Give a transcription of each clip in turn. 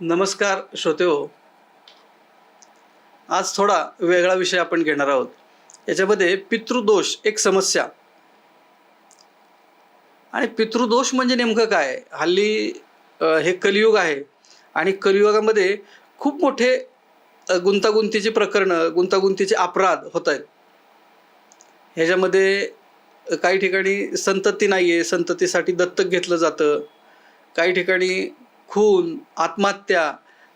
नमस्कार श्रोते हो. आज थोडा वेगळा विषय आपण घेणार आहोत. याच्यामध्ये पितृदोष एक समस्या. आणि पितृदोष म्हणजे नेमकं काय? हल्ली हे कलियुग आहे आणि कलियुगामध्ये खूप मोठे गुंतागुंतीचे गुंतागुंतीची प्रकरणं गुंतागुंतीचे अपराध होत आहेत ह्याच्यामध्ये काही ठिकाणी संतती नाही आहे संततीसाठी दत्तक घेतलं जातं. काही ठिकाणी खून आत्महत्या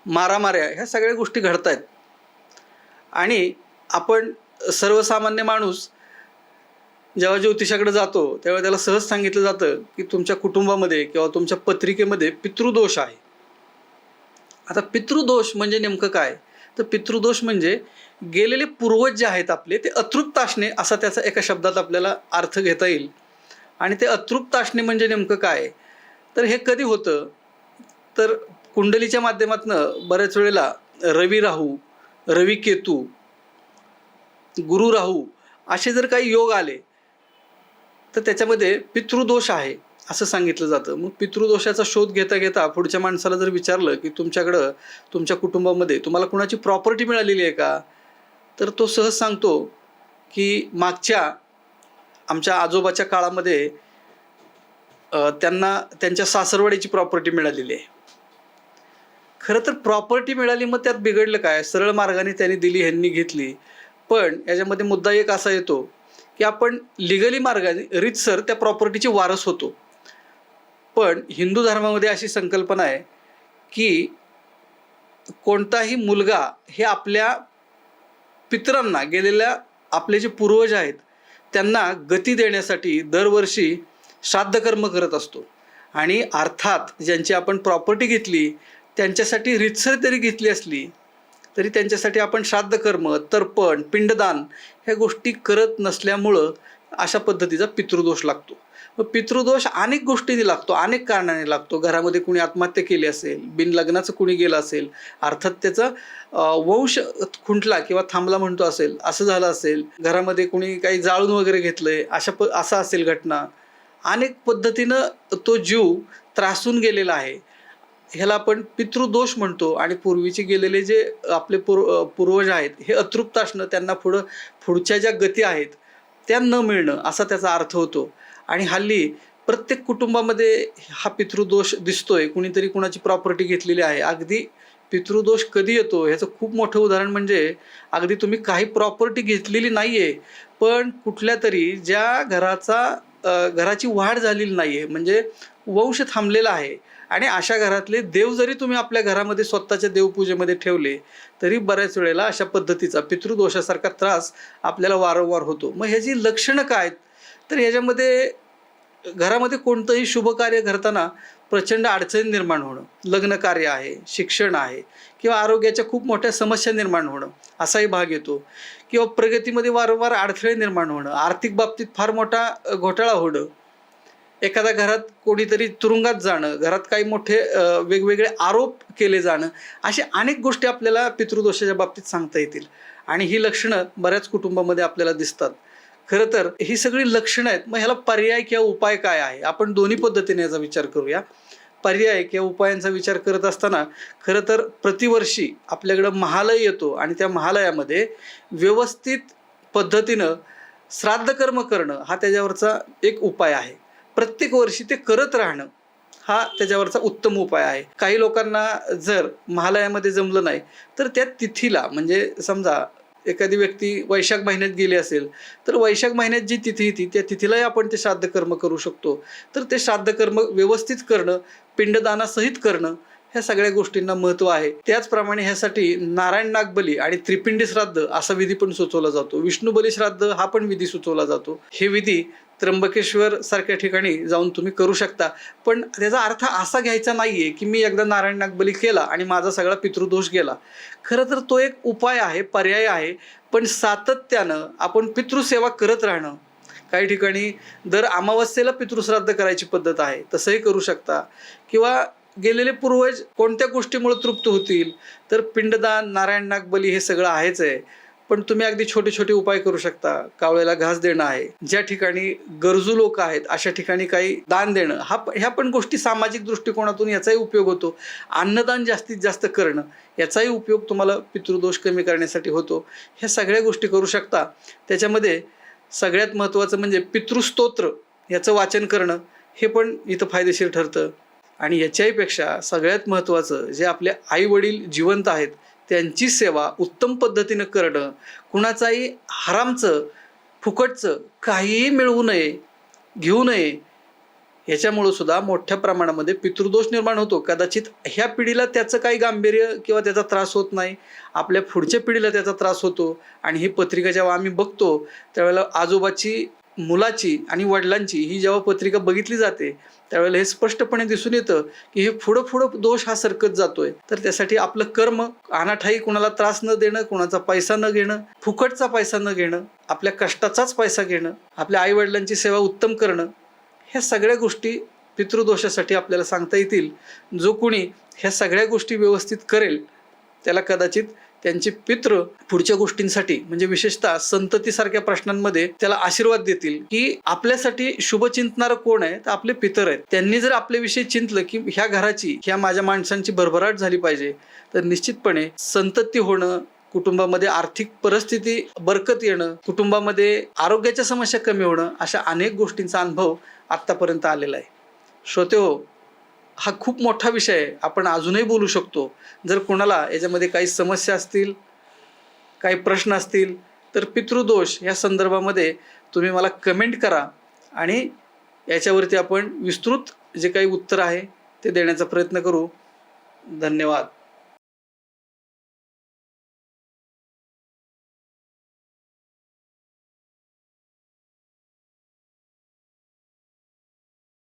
मारामाऱ्या ह्या सगळ्या गोष्टी घडत आहेत आणि आपण सर्वसामान्य माणूस जेव्हा ज्योतिषाकडे जातो तेव्हा त्याला सहज सांगितलं जातं की तुमच्या कुटुंबामध्ये किंवा तुमच्या पत्रिकेमध्ये पितृदोष आहे. आता पितृदोष म्हणजे नेमकं काय? तर पितृदोष म्हणजे गेलेले पूर्वज जे आहेत आपले ते अतृप्त असणे असा त्याचा एका शब्दात आपल्याला अर्थ घेता येईल. आणि ते अतृप्त असणे म्हणजे नेमकं काय? तर हे कधी होतं? तर कुंडलीच्या माध्यमातनं बऱ्याच वेळेला रवी राहू रवी केतू गुरु राहू असे जर काही योग आले तर त्याच्यामध्ये पितृदोष आहे असं सांगितलं जातं. मग पितृदोषाचा शोध घेता घेता पुढच्या माणसाला जर विचारलं की तुमच्याकडं तुमच्या कुटुंबामध्ये तुम्हाला कुणाची प्रॉपर्टी मिळालेली आहे का? तर तो सहज सांगतो की मागच्या आमच्या आजोबाच्या काळामध्ये त्यांना त्यांच्या सासरवाडीची प्रॉपर्टी मिळालेली आहे. खरं तर प्रॉपर्टी मिळाली मग त्यात बिघडलं काय? सरळ मार्गाने त्यांनी दिली ह्यांनी घेतली. पण याच्यामध्ये मुद्दा एक असा येतो की आपण लिगली मार्गाने रीतसर त्या प्रॉपर्टीचे वारस होतो. पण हिंदू धर्मामध्ये अशी संकल्पना आहे की कोणताही मुलगा हे आपल्या पितरांना गेलेल्या आपले जे पूर्वज आहेत त्यांना गती देण्यासाठी दरवर्षी श्राद्धकर्म करत असतो. आणि अर्थात ज्यांची आपण प्रॉपर्टी घेतली त्यांच्यासाठी रितसर तरी घेतली असली तरी त्यांच्यासाठी आपण श्राद्ध कर्म तर्पण पिंडदान ह्या गोष्टी करत नसल्यामुळं अशा पद्धतीचा पितृदोष लागतो. मग पितृदोष अनेक गोष्टींनी लागतो अनेक कारणाने लागतो. घरामध्ये कुणी आत्महत्या केली असेल बिनलग्नाचं कुणी गेलं असेल अर्थात त्याचा वंश खुंटला किंवा थांबला म्हणतो असेल असं झालं असेल घरामध्ये कुणी काही जाळून वगैरे घेतलंय अशा प असं असेल घटना. अनेक पद्धतीनं तो जीव त्रासून गेलेला आहे. ह्याला आपण पितृदोष म्हणतो आणि पूर्वीचे गेलेले जे आपले पूर्व पूर्वज आहेत हे अतृप्त असणं त्यांना पुढं पुढच्या ज्या गती आहेत त्या न मिळणं असा त्याचा अर्थ होतो. आणि हल्ली प्रत्येक कुटुंबामध्ये हा पितृदोष दिसतोय कुणीतरी कुणाची प्रॉपर्टी घेतलेली आहे. अगदी पितृदोष कधी येतो ह्याचं खूप मोठं उदाहरण म्हणजे अगदी तुम्ही काही प्रॉपर्टी घेतलेली नाही आहे पण कुठल्या तरी ज्या घराचा घराची वाढ झालेली नाही आहे म्हणजे वंश थांबलेला आहे. आणि अशा घरातले देव जरी तुम्ही आपल्या घरामध्ये स्वतःच्या देवपूजेमध्ये ठेवले तरी बऱ्याच वेळेला अशा पद्धतीचा पितृदोषासारखा त्रास आपल्याला वारंवार होतो. मग ह्याची लक्षणं काय आहेत? तर ह्याच्यामध्ये घरामध्ये कोणतंही शुभ कार्य करताना प्रचंड अडचणी निर्माण होणं लग्न कार्य आहे शिक्षण आहे किंवा आरोग्याच्या खूप मोठ्या समस्या निर्माण होणं असाही भाग येतो. किंवा प्रगतीमध्ये वारंवार अडथळे निर्माण होणं आर्थिक बाबतीत फार मोठा घोटाळा होणं एखाद्या घरात कोणीतरी तुरुंगात जाणं घरात काही मोठे वेगवेगळे आरोप केले जाणं अशा अनेक गोष्टी आपल्याला पितृदोषाच्या बाबतीत सांगता येतील. आणि ही लक्षणं बऱ्याच कुटुंबामध्ये आपल्याला दिसतात. खरं तर ही सगळी लक्षणं आहेत मग ह्याला पर्याय किंवा उपाय काय आहे? आपण दोन्ही पद्धतीने याचा विचार करूया. पर्याय किंवा उपायांचा विचार करत असताना खरं तर प्रतिवर्षी आपल्याकडं महालय येतो आणि त्या महालयामध्ये व्यवस्थित पद्धतीनं श्राद्धकर्म करणं हा त्याच्यावरचा एक उपाय आहे. प्रत्येक वर्षी ते करत राहणं हा त्याच्यावरचा उत्तम उपाय आहे. काही लोकांना जर महालयामध्ये जमलं नाही तर त्या तिथीला म्हणजे समजा एखादी व्यक्ती वैशाख महिन्यात गेली असेल तर वैशाख महिन्यात जी तिथी होती त्या तिथीलाही आपण ते श्राद्ध कर्म करू शकतो. तर ते श्राद्ध कर्म व्यवस्थित करणं पिंडदानासहित करणं ह्या सगळ्या गोष्टींना महत्त्व आहे. त्याचप्रमाणे ह्यासाठी नारायण नागबली आणि त्रिपिंडी श्राद्ध असा विधी पण सुचवला जातो. विष्णू बली श्राद्ध हा पण विधी सुचवला जातो. हे विधी त्र्यंबकेश्वर सारख्या ठिकाणी जाऊन तुम्ही करू शकता. पण त्याचा अर्थ असा घ्यायचा नाही आहे की मी एकदा नारायण नागबली केला आणि माझा सगळा पितृदोष गेला. खरं तर तो एक उपाय आहे पर्याय आहे. पण सातत्यानं आपण पितृसेवा करत राहणं. काही ठिकाणी दर अमावस्येला पितृश्राद्ध करायची पद्धत आहे. तसंही करू शकता. किंवा गेलेले पूर्वज कोणत्या गोष्टीमुळे तृप्त होतील? तर पिंडदान नारायण नागबली हे सगळं आहेच आहे. पण तुम्ही अगदी छोटे छोटे उपाय करू शकता. कावळ्याला घास देणं आहे. ज्या ठिकाणी गरजू लोक आहेत अशा ठिकाणी काही दान देणं. हा प- ह्या पण गोष्टी सामाजिक दृष्टिकोनातून याचाही उपयोग होतो. अन्नदान जास्तीत जास्त करणं याचाही उपयोग तुम्हाला पितृदोष कमी करण्यासाठी होतो. ह्या सगळ्या गोष्टी करू शकता. त्याच्यामध्ये सगळ्यात महत्त्वाचं म्हणजे पितृस्तोत्र याचं वाचन करणं हे पण इथं फायदेशीर ठरतं. आणि याच्याहीपेक्षा सगळ्यात महत्त्वाचं जे आपले आई वडील जिवंत आहेत त्यांची सेवा उत्तम पद्धतीनं करणं कुणाचाही हरामचं फुकटचं काहीही मिळवू नये घेऊ नये याच्यामुळं सुद्धा मोठ्या प्रमाणामध्ये पितृदोष निर्माण होतो. कदाचित ह्या पिढीला त्याचं काही गांभीर्य किंवा त्याचा त्रास होत नाही आपल्या पुढच्या पिढीला त्याचा त्रास होतो आणि ही पत्रिका जेव्हा आम्ही बघतो त्यावेळेला आजोबाची मुलाची आणि वडिलांची ही जेव्हा पत्रिका बघितली जाते त्यावेळेला हे स्पष्टपणे दिसून येतं की हे पुढं पुढं दोष हा सरकत जातोय. तर त्यासाठी आपलं कर्म अनाठाई कुणाला त्रास न देणं कुणाचा पैसा न घेणं फुकटचा पैसा न घेणं आपल्या कष्टाचाच पैसा घेणं आपल्या आईवडिलांची सेवा उत्तम करणं ह्या सगळ्या गोष्टी पितृदोषासाठी आपल्याला सांगता येतील. जो कोणी ह्या सगळ्या गोष्टी व्यवस्थित करेल त्याला कदाचित त्यांचे पित्र पुढच्या गोष्टींसाठी म्हणजे विशेषतः संततीसारख्या प्रश्नांमध्ये त्याला आशीर्वाद देतील की आपल्यासाठी शुभ चिंतणार कोण आहे तर आपले पितर आहेत. त्यांनी जर आपल्याविषयी चिंतलं की ह्या घराची ह्या माझ्या माणसांची भरभराट झाली पाहिजे तर निश्चितपणे संतती होणं कुटुंबामध्ये आर्थिक परिस्थिती बरकत येणं कुटुंबामध्ये आरोग्याच्या समस्या कमी होणं अशा अनेक गोष्टींचा अनुभव आत्तापर्यंत आलेला आहे. श्रोते हो हा खूप मोठा विषय आहे. आपण अजूनही बोलू शकतो. जर कोणाला याच्यामध्ये काही समस्या असतील काही प्रश्न असतील तर पितृदोष या संदर्भामध्ये तुम्ही मला कमेंट करा आणि याच्यावरती आपण विस्तृत जे काही उत्तर आहे ते देण्याचा प्रयत्न करू. धन्यवाद.